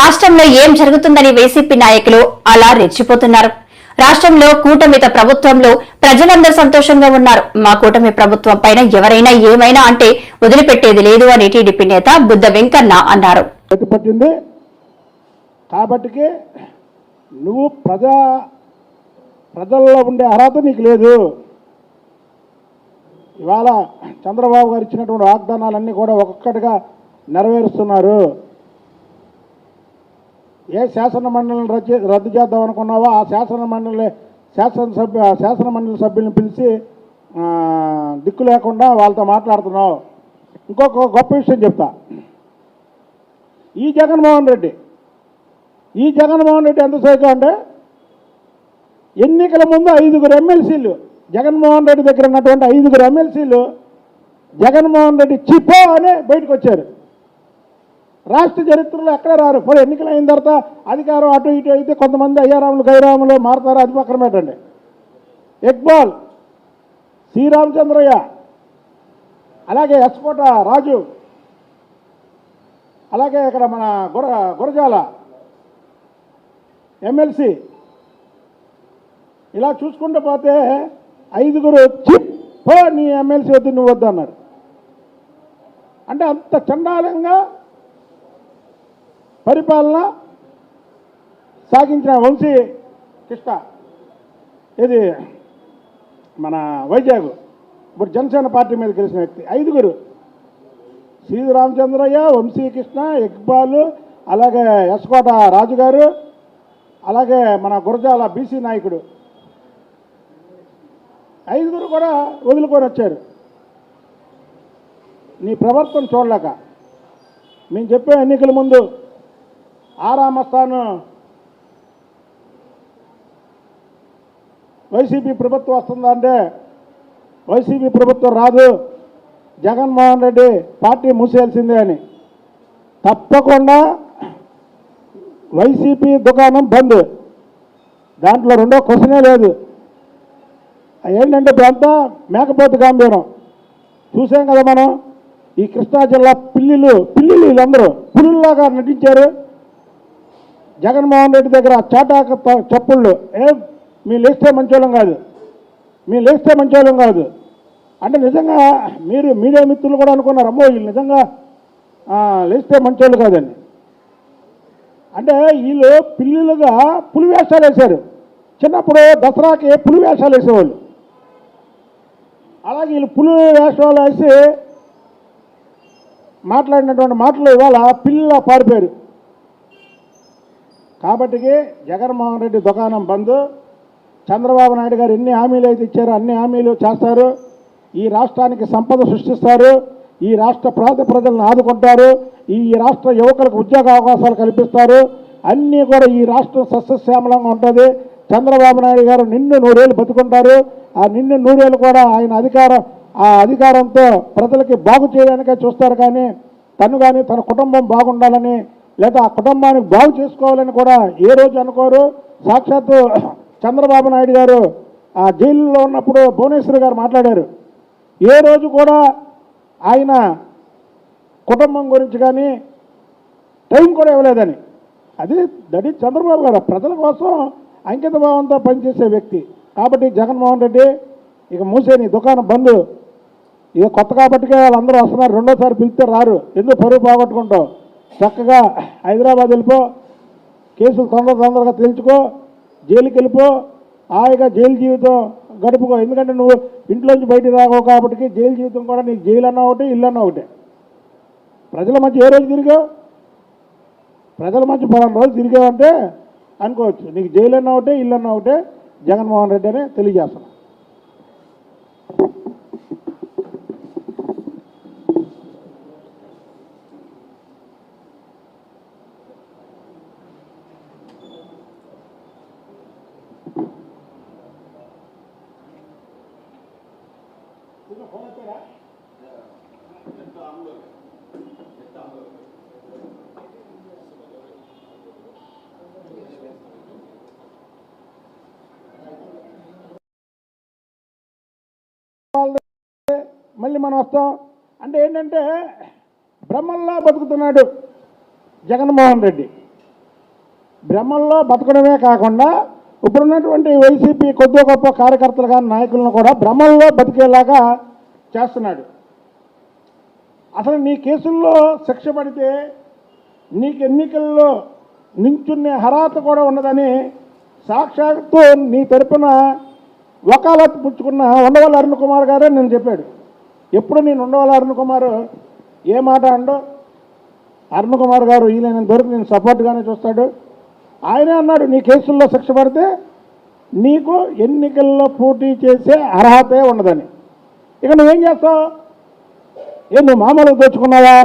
రాష్ట్రంలో ఏం జరుగుతుందని వైసీపీ నాయకులు అలా రెచ్చిపోతున్నారు. రాష్ట్రంలో కూటమిత ప్రభుత్వంలో ప్రజలందరూ సంతోషంగా ఉన్నారు. మా కూటమి ప్రభుత్వం పైన ఎవరైనా ఏమైనా అంటే వదిలిపెట్టేది లేదు అని టీడీపీ నేత బుద్ధ వెంకన్న అన్నారు. పట్టింది కాబట్టికి నువ్వు ప్రజా ప్రజల్లో ఉండే అర్హత నీకు లేదు. ఇవాళ చంద్రబాబు గారు ఇచ్చినటువంటి వాగ్దానాలన్నీ కూడా ఒక్కొక్కటిగా నెరవేరుస్తున్నారు. ఏ శాసన మండలిని రద్దు రద్దు చేద్దాం అనుకున్నావో ఆ శాసన మండలి శాసనసభ్య శాసన మండలి సభ్యులను పిలిచి దిక్కు లేకుండా వాళ్ళతో మాట్లాడుతున్నావు. ఇంకొక గొప్ప విషయం చెప్తా. ఈ జగన్మోహన్ రెడ్డి ఈ జగన్మోహన్ రెడ్డి ఎంత అంటే ఎన్నికల ముందు ఐదుగురు ఎమ్మెల్సీలు జగన్మోహన్ రెడ్డి దగ్గర ఉన్నటువంటి ఐదుగురు ఎమ్మెల్సీలు జగన్మోహన్ రెడ్డి చిపో అనే బయటకు వచ్చారు. రాష్ట్ర చరిత్రలో ఎక్కడ రారు? ఇప్పుడు ఎన్నికలు అయిన తర్వాత అధికారం అటు ఇటు అయితే కొంతమంది అయ్యారాములు గైరాములు మారుతారు? అది పక్కన పెట్టండి. ఇక్బాల్ శ్రీరామచంద్రయ్య అలాగే ఎస్కోట రాజు అలాగే ఇక్కడ మన గుర గురజాల ఎమ్మెల్సీ. ఇలా చూసుకుంటూ పోతే ఐదుగురు చిప్ప నీ ఎమ్మెల్సీ వద్దు నువ్వు వద్దు అన్నారు. అంటే అంత చండాలంగా పరిపాలన సాగించిన వంశీ కృష్ణ. ఇది మన వైజాగ్. ఇప్పుడు జనసేన పార్టీ మీద గెలిచిన వ్యక్తి. ఐదుగురు. శ్రీ రామచంద్రయ్య వంశీకృష్ణ ఇక్బాల్ అలాగే ఎస్కోట రాజు గారు అలాగే మన గురజాల బీసీ నాయకుడు. ఐదుగురు కూడా వదులుకొని వచ్చారు. నీ ప్రవర్తన చూడలేక. మేము చెప్పే ఎన్నికల ముందు ఆరామస్థాను వైసీపీ ప్రభుత్వం వస్తుందంటే వైసీపీ ప్రభుత్వం రాదు. జగన్మోహన్ రెడ్డి పార్టీ మూసేయాల్సిందే అని. తప్పకుండా వైసీపీ దుకాణం బంద్. దాంట్లో రెండో క్వశ్చనే లేదు. ఏంటంటే ఇప్పుడంతా మేకపోతు గాంభీరం చూసాం కదా మనం ఈ కృష్ణా జిల్లా పిల్లిలు పిల్లిలు వీళ్ళందరూ పులుల్లాగా నటించారు. జగన్మోహన్ రెడ్డి దగ్గర చాటాక చెప్పుళ్ళు. ఏ మీ లేస్తే మంచోళం కాదు. మీ లేస్తే మంచోళం కాదు. అంటే నిజంగా మీరు మీడియా మిత్రులు కూడా అనుకున్నారు అమ్మో వీళ్ళు నిజంగా లేస్తే మంచోళ్ళు కాదని. అంటే వీళ్ళు పిల్లులుగా పులి వేషాలు వేశారు. చిన్నప్పుడు దసరాకి పులి వేషాలు వేసేవాళ్ళు. అలాగే వీళ్ళు పులి వేషాలు వేసి మాట్లాడినటువంటి మాటలు ఇవాళ పిల్ల పారిపోయారు. కాబట్టి జగన్మోహన్ రెడ్డి దుకాణం బంద్. చంద్రబాబు నాయుడు గారు ఎన్ని హామీలు అయితే ఇచ్చారో అన్ని హామీలు చేస్తారు. ఈ రాష్ట్రానికి సంపద సృష్టిస్తారు. ఈ రాష్ట్ర ప్రాంత ప్రజలను ఆదుకుంటారు. ఈ రాష్ట్ర యువకులకు ఉద్యోగ అవకాశాలు కల్పిస్తారు. అన్నీ కూడా ఈ రాష్ట్రం సస్యశ్యామలంగా ఉంటుంది. చంద్రబాబు నాయుడు గారు నిన్ను నూరేళ్ళు బతుకుంటారు. ఆ నిన్ను నూరేళ్ళు కూడా ఆయన అధికారం ఆ అధికారంతో ప్రజలకి బాగు చేయడానికే చూస్తారు కానీ తను కానీ తన కుటుంబం బాగుండాలని లేదా ఆ కుటుంబానికి బాగు చేసుకోవాలని కూడా ఏ రోజు అనుకోరు. సాక్షాత్తు చంద్రబాబు నాయుడు గారు ఆ జైలులో ఉన్నప్పుడు భువనేశ్వర్ గారు మాట్లాడారు. ఏ రోజు కూడా ఆయన కుటుంబం గురించి కానీ టైం కూడా ఇవ్వలేదని. అది దట్ ఈజ్ చంద్రబాబు గారు ప్రజల కోసం అంకిత భావంతో పనిచేసే వ్యక్తి. కాబట్టి జగన్మోహన్ రెడ్డి ఇక మూసేని దుకాణం బంద్. ఇక కొత్త కాబట్టికే వాళ్ళందరూ వస్తున్నారు రెండోసారి పిలిస్తే రారు. ఎందుకు పరువు పోగొట్టుకుంటావు? చక్కగా హైదరాబాద్ వెళ్ళిపో కేసులు తొందర తొందరగా తెలుసుకో జైలుకి వెళ్ళిపో హాయిగా జైలు జీవితం గడుపుకో. ఎందుకంటే నువ్వు ఇంట్లోంచి బయటికి రాకో కాబట్టి జైలు జీవితం కూడా నీకు జైలు అన్న ఒకటి ఇల్లు అన్న ఒకటే. ప్రజల మధ్య ఏ రోజు తిరిగావు? ప్రజల మధ్య పలానా రోజులు తిరిగావంటే అనుకోవచ్చు. నీకు జైలు అన్న ఒకటే ఇల్లు అన్న ఒకటే జగన్మోహన్ రెడ్డి అని తెలియజేస్తున్నాను మళ్ళీ మనం వస్తాం. అంటే ఏంటంటే బ్రహ్మల్లా బతుకుతున్నాడు జగన్మోహన్ రెడ్డి. బ్రహ్మల్లో బతకడమే కాకుండా ఇప్పుడున్నటువంటి వైసీపీ కొద్ది గొప్ప కార్యకర్తలు కానీ నాయకులను కూడా భ్రమంలో బతికేలాగా చేస్తున్నాడు. అసలు నీ కేసుల్లో శిక్ష పడితే నీకు ఎన్నికల్లో నించునే అర్హత కూడా ఉన్నదని సాక్షాత్తు నీ తరపున వకాలత్ పుచ్చుకున్న ఉండవల్లి అరుణ్ కుమార్ గారే నేను చెప్పాడు. ఎప్పుడు నేను ఉండవల్లి అరుణ్ కుమార్ ఏ మాట అండో? అరుణ్ కుమార్ గారు వీలైనంత వరకు నేను సపోర్ట్గానే చూస్తాడు. ఆయనే అన్నాడు నీ కేసుల్లో శిక్ష పడితే నీకు ఎన్నికల్లో పోటీ చేసే అర్హతే ఉండదని. ఇక నువ్వేం చేస్తావు? ఏ నువ్వు మామూలుగా దోచుకున్నావా?